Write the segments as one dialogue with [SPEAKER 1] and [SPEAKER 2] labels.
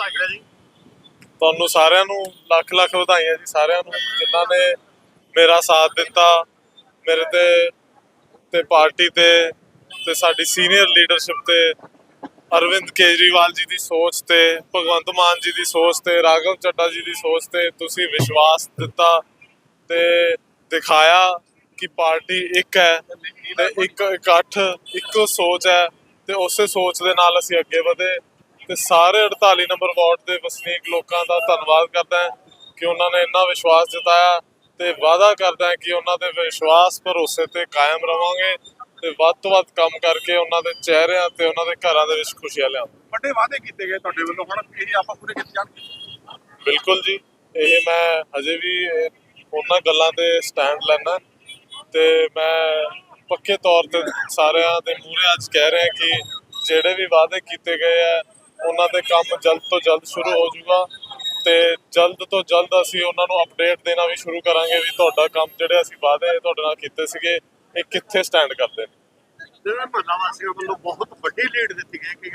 [SPEAKER 1] ਲੱਗ ਰਿਹਾ ਜੀ?
[SPEAKER 2] ਤੁਹਾਨੂੰ ਸਾਰਿਆਂ ਨੂੰ ਲੱਖ ਲੱਖ ਵਧਾਈਆਂ ਜੀ, ਸਾਰਿਆਂ ਨੂੰ, ਜਿਨ੍ਹਾਂ ਨੇ ਮੇਰਾ ਸਾਥ ਦਿੱਤਾ, ਮੇਰੇ ਤੇ ਤੇ ਪਾਰਟੀ ਤੇ ਤੇ ਸਾਡੀ ਸੀਨੀਅਰ ਲੀਡਰਸ਼ਿਪ ਤੇ, ਅਰਵਿੰਦ ਕੇਜਰੀਵਾਲ ਜੀ ਦੀ ਸੋਚ ਤੇ, ਭਗਵੰਤ ਮਾਨ ਜੀ ਦੀ ਸੋਚ ਤੇ, ਰਾਘਵ ਚੱਡਾ ਜੀ ਦੀ ਸੋਚ ਤੇ ਤੁਸੀਂ ਵਿਸ਼ਵਾਸ ਦਿੱਤਾ ਤੇ ਦਿਖਾਇਆ ਕਿ ਪਾਰਟੀ ਇੱਕ ਹੈ ਤੇ ਇੱਕ ਇਕੱਠ, ਇੱਕੋ ਸੋਚ ਹੈ ਤੇ ਉਸੇ ਸੋਚ ਦੇ ਨਾਲ ਅਸੀਂ ਅੱਗੇ ਵਧੇ। ਤੇ ਸਾਰੇ 48 ਨੰਬਰ ਵਾਰਡ ਦੇ ਵਸਨੀਕ ਲੋਕਾਂ ਦਾ ਧੰਨਵਾਦ ਕਰਦਾ ਹਾਂ ਕਿ ਉਹਨਾਂ ਨੇ ਇੰਨਾ ਵਿਸ਼ਵਾਸ ਜਤਾਇਆ ਤੇ ਵਾਅਦਾ ਕਰਦਾ ਕਿ ਉਹਨਾਂ ਦੇ ਵਿਸ਼ਵਾਸ ਭਰੋਸੇ ਤੇ ਕਾਇਮ ਰਵਾਂਗੇ ਤੇ ਵੱਧ ਤੋਂ ਵੱਧ ਕੰਮ ਕਰਕੇ ਉਹਨਾਂ ਦੇ ਚਿਹਰਿਆਂ ਤੇ ਉਹਨਾਂ ਦੇ ਘਰਾਂ ਦੇ ਵਿੱਚ ਖੁਸ਼ੀਆਂ ਲਿਆਵਾਂਗੇ।
[SPEAKER 1] ਵੱਡੇ ਵਾਅਦੇ ਕੀਤੇ ਗਏ ਤੁਹਾਡੇ ਵੱਲੋਂ ਹੁਣ ਇਹ ਆਪਾਂ ਪੂਰੇ ਕੀਤੇ ਜਾਣਗੇ।
[SPEAKER 2] ਬਿਲਕੁਲ ਜੀ ਇਹ ਮੈਂ ਹਜੇ ਵੀ ਉਹਨਾਂ ਗੱਲਾਂ ਤੇ ਸਟੈਂਡ ਲੈਣਾ ਤੇ ਮੈਂ ਪੱਕੇ ਤੌਰ ਤੇ ਸਾਰਿਆਂ ਦੇ ਮੂਹਰੇ ਅੱਜ ਕਹਿ ਰਿਹਾ ਕਿ ਜਿਹੜੇ ਵੀ ਵਾਅਦੇ ਕੀਤੇ ਗਏ ਆ ਉਹਨਾਂ ਦੇ ਕੰਮ ਜਲਦ ਤੋਂ ਜਲਦ ਸ਼ੁਰੂ ਹੋ ਜਾਊਗਾ ਤੇ ਜਲਦ ਤੋਂ ਜਲਦ ਅਸੀਂ ਉਹਨਾਂ ਨੂੰ ਅਪਡੇਟ ਦੇਣਾ ਵੀ ਸ਼ੁਰੂ ਕਰਾਂਗੇ ਵੀ ਤੁਹਾਡਾ ਕੰਮ ਜਿਹੜੇ ਅਸੀਂ ਵਾਅਦੇ ਤੁਹਾਡੇ ਨਾਲ ਕੀਤੇ ਸੀਗੇ ਇਹ ਕਿੱਥੇ ਸਟੈਂਡ ਕਰਦੇ ਨੇ।
[SPEAKER 1] ਜਿਵੇਂ ਮਹੱਲਾ ਵਾਸੀਆਂ ਵੱਲੋਂ ਬਹੁਤ ਵੱਡੀ ਲੀਡ ਦਿੱਤੀ ਗਈ ਕੀ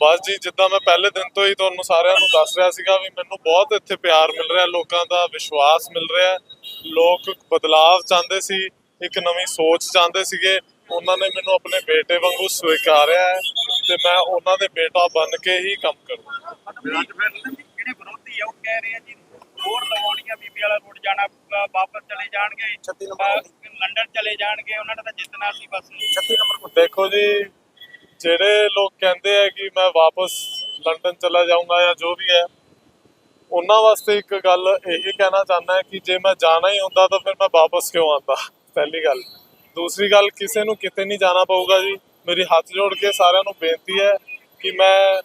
[SPEAKER 2] ਬਸ ਜੀ ਜਿੱਦਾਂ ਮੈਂ ਪਹਿਲੇ ਦਿਨ ਤੋਂ ਹੀ ਤੁਹਾਨੂੰ ਸਾਰਿਆਂ ਨੂੰ ਦੱਸ ਰਿਹਾ ਸੀਗਾ ਵੀ ਮੈਨੂੰ ਬਹੁਤ ਇੱਥੇ ਪਿਆਰ ਮਿਲ ਰਿਹਾ ਲੋਕਾਂ ਦਾ ਵਿਸ਼ਵਾਸ ਮਿਲ ਰਿਹਾ। ਲੋਕ ਬਦਲਾਵ ਚਾਹੁੰਦੇ ਸੀ ਇੱਕ ਨਵੀਂ ਸੋਚ ਚਾਹੁੰਦੇ ਸੀਗੇ। ਉਹਨਾਂ ਨੇ ਮੈਨੂੰ ਆਪਣੇ ਬੇਟੇ ਵਾਂਗੂ ਸਵੀਕਾਰਿਆ ਹੈ। ਤੇ ਮੈਂ ਉਹਨਾਂ ਦੇ ਬੇਟਾ ਬਣ ਕੇ ਹੀ ਕੰਮ ਕਰੂੰਗਾ।
[SPEAKER 3] ਜਿਹੜੇ ਵਿਰੋਧੀ ਆ ਉਹ ਕਹਿ ਰਹੇ ਆ ਜੀ ਹੋਰ ਲਵਾਉਣੀਆਂ ਬੀਬੀ ਵਾਲਾ ਰੋਡ ਜਾਣਾ ਅ, ਵਾਪਸ ਚਲੇ ਜਾਣਗੇ।
[SPEAKER 4] 36 ਨੰਬਰ
[SPEAKER 3] ਅ, ਲੰਡਨ ਚਲੇ ਜਾਣਗੇ ਉਹਨਾਂ ਨੇ ਤਾਂ ਜਿੱਤਣਾ ਸੀ ਬਸ।
[SPEAKER 4] 36 ਨੰਬਰ
[SPEAKER 2] ਦੇਖੋ ਜੀ ਜਿਹੜੇ ਲੋਕ ਕਹਿੰਦੇ ਆ ਕਿ ਮੈਂ ਵਾਪਸ ਲੰਡਨ ਚਲਾ ਜਾਊਂਗਾ ਜਾਂ ਜੋ ਵੀ ਹੈ ਉਹਨਾਂ ਵਾਸਤੇ ਇੱਕ ਗੱਲ ਇਹ ਕਹਿਣਾ ਚਾਹੁੰਦਾ ਕਿ ਜੇ ਮੈਂ ਜਾਣਾ ਹੀ ਹੁੰਦਾ ਤਾਂ ਫਿਰ ਮੈਂ ਵਾਪਸ ਕਿਉਂ ਆਂਦਾ ਪਹਿਲੀ ਗੱਲ। ਦੂਸਰੀ ਗੱਲ ਕਿਸੇ ਨੂੰ ਕਿਤੇ ਨਹੀਂ ਜਾਣਾ ਪਊਗਾ ਜੀ। ਮੇਰੀ ਹੱਥ ਜੋੜ ਕੇ ਸਾਰਿਆਂ ਨੂੰ ਬੇਨਤੀ ਹੈ ਕਿ ਮੈਂ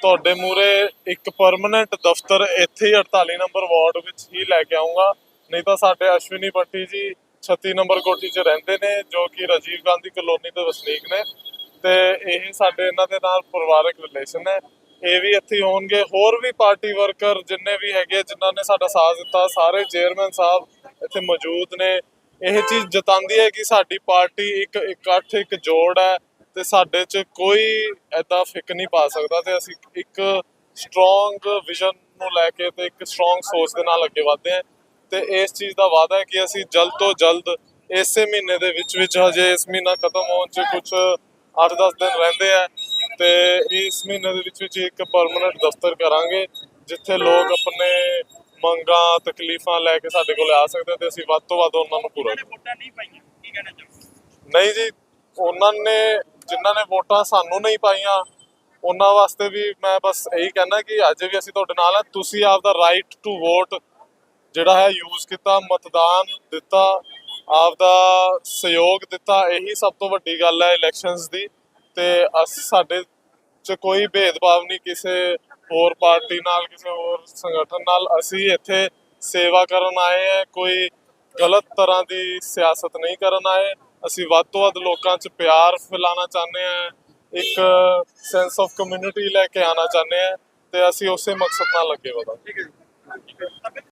[SPEAKER 2] ਤੁਹਾਡੇ ਮੂਰੇ ਇੱਕ ਪਰਮਨੈਂਟ ਦਫ਼ਤਰ ਇੱਥੇ ਹੀ 48 ਨੰਬਰ ਵਾਰਡ ਵਿੱਚ ਹੀ ਲੈ ਕੇ ਆਉਂਗਾ ਨਹੀਂ ਤਾਂ ਸਾਡੇ ਅਸ਼ਵਨੀ ਭੱਟੀ ਜੀ 36 ਨੰਬਰ ਕੋਠੀ 'ਚ ਰਹਿੰਦੇ ਨੇ, ਜੋ ਕਿ ਰਾਜੀਵ ਗਾਂਧੀ ਕਲੋਨੀ ਦੇ ਵਸਨੀਕ ਨੇ ਤੇ ਇਹ ਸਾਡੇ ਇਹਨਾਂ ਦੇ ਨਾਲ ਪਰਿਵਾਰਕ ਰਿਲੇਸ਼ਨ ਹੈ ਇਹ ਵੀ ਇੱਥੇ ਹੋਣਗੇ। ਹੋਰ ਵੀ ਪਾਰਟੀ ਵਰਕਰ ਜਿੰਨੇ ਵੀ ਹੈਗੇ, ਜਿਨ੍ਹਾਂ ਨੇ ਸਾਡਾ ਸਾਥ ਦਿੱਤਾ, ਸਾਰੇ ਚੇਅਰਮੈਨ ਸਾਹਿਬ ਇੱਥੇ ਮੌਜੂਦ ਨੇ। ਇਹ ਚੀਜ਼ ਜਤਾਉਂਦੀ ਹੈ ਕਿ ਸਾਡੀ ਪਾਰਟੀ ਇੱਕ ਇਕੱਠ ਇੱਕ ਜੋੜ ਹੈ। ਤੇ ਸਾਡੇ 'ਚ ਕੋਈ ਐਦਾਂ ਫਿੱਕ ਨਹੀਂ ਪਾ ਸਕਦਾ ਤੇ ਅਸੀਂ ਇੱਕ ਸਟਰੋਂਗ ਵਿਜ਼ਨ ਨੂੰ ਲੈ ਕੇ ਤੇ ਇੱਕ ਸਟਰੋਂਗ ਸੋਚ ਦੇ ਨਾਲ ਅੱਗੇ ਵਧਦੇ ਹਾਂ। ਤੇ ਇਸ ਚੀਜ਼ ਦਾ ਵਾਅਦਾ ਹੈ ਕਿ ਅਸੀਂ ਜਲਦ ਤੋਂ ਜਲਦ ਇਸੇ ਮਹੀਨੇ ਦੇ ਵਿੱਚ ਵਿੱਚ ਹਜੇ ਇਸ ਮਹੀਨਾ ਖਤਮ ਹੋਣ 'ਚ ਕੁਝ 8-10 ਦਿਨ ਰਹਿੰਦੇ ਆ ਤੇ ਇਸ ਮਹੀਨੇ ਦੇ ਵਿੱਚ ਵਿੱਚ ਇੱਕ ਪਰਮਨੈਂਟ ਦਫ਼ਤਰ ਕਰਾਂਗੇ ਜਿੱਥੇ ਲੋਕ ਆਪਣੇ ਮੰਗਾਂ ਤਕਲੀਫਾਂ ਲੈ ਕੇ ਸਾਡੇ ਕੋਲ ਆ ਸਕਦੇ ਤੇ ਅਸੀਂ ਵੱਧ ਤੋਂ ਵੱਧ ਉਹਨਾਂ ਨੂੰ ਪੂਰਾ
[SPEAKER 3] ਨਹੀਂ
[SPEAKER 2] ਜੀ ਉਹਨਾਂ ਨੇ ਜਿਨ੍ਹਾਂ ਨੇ ਵੋਟਾਂ ਸਾਨੂੰ ਨਹੀਂ ਪਾਈਆਂ, ਉਹਨਾਂ ਵਾਸਤੇ ਵੀ ਮੈਂ ਬਸ ਇਹੀ ਕਹਿਣਾ ਕਿ ਅੱਜ ਵੀ ਅਸੀਂ ਤੁਹਾਡੇ ਨਾਲ ਆ ਤੁਸੀਂ ਆਪਦਾ ਰਾਈਟ ਟੂ ਵੋਟ ਜਿਹੜਾ ਹੈ ਯੂਜ਼ ਕੀਤਾ, ਮਤਦਾਨ ਦਿੱਤਾ, ਆਪਦਾ ਸਹਿਯੋਗ ਦਿੱਤਾ, ਇਹੀ ਸਭ ਤੋਂ ਵੱਡੀ ਗੱਲ ਹੈ ਇਲੈਕਸ਼ਨਸ ਦੀ। ਤੇ ਅਸ, ਸਾਡੇ ਚ ਕੋਈ ਭੇਦਭਾਵ ਨਹੀਂ ਕਿਸੇ ਹੋਰ ਪਾਰਟੀ ਨਾਲ, ਕਿਸੇ ਹੋਰ ਸੰਗਠਨ ਨਾਲ। ਅਸੀਂ ਇੱਥੇ ਸੇਵਾ ਕਰਨ ਆਏ ਹਾਂ, ਕੋਈ ਗਲਤ ਤਰ੍ਹਾਂ ਦੀ ਸਿਆਸਤ ਨਹੀਂ ਕਰਨ ਆਏ। ਅਸੀਂ ਵੱਧ ਤੋਂ ਵੱਧ ਲੋਕਾਂ 'ਚ ਪਿਆਰ ਫੈਲਾਉਣਾ ਚਾਹੁੰਦੇ ਹਾਂ, ਇੱਕ ਸੈਂਸ ਆਫ ਕਮਿਊਨਿਟੀ ਲੈ ਕੇ ਆਉਣਾ ਚਾਹੁੰਦੇ ਹਾਂ ਤੇ ਅਸੀਂ ਉਸੇ ਮਕਸਦ ਨਾਲ ਲੱਗੇ ਵਧਾਂਗੇ।
[SPEAKER 1] ਠੀਕ ਹੈ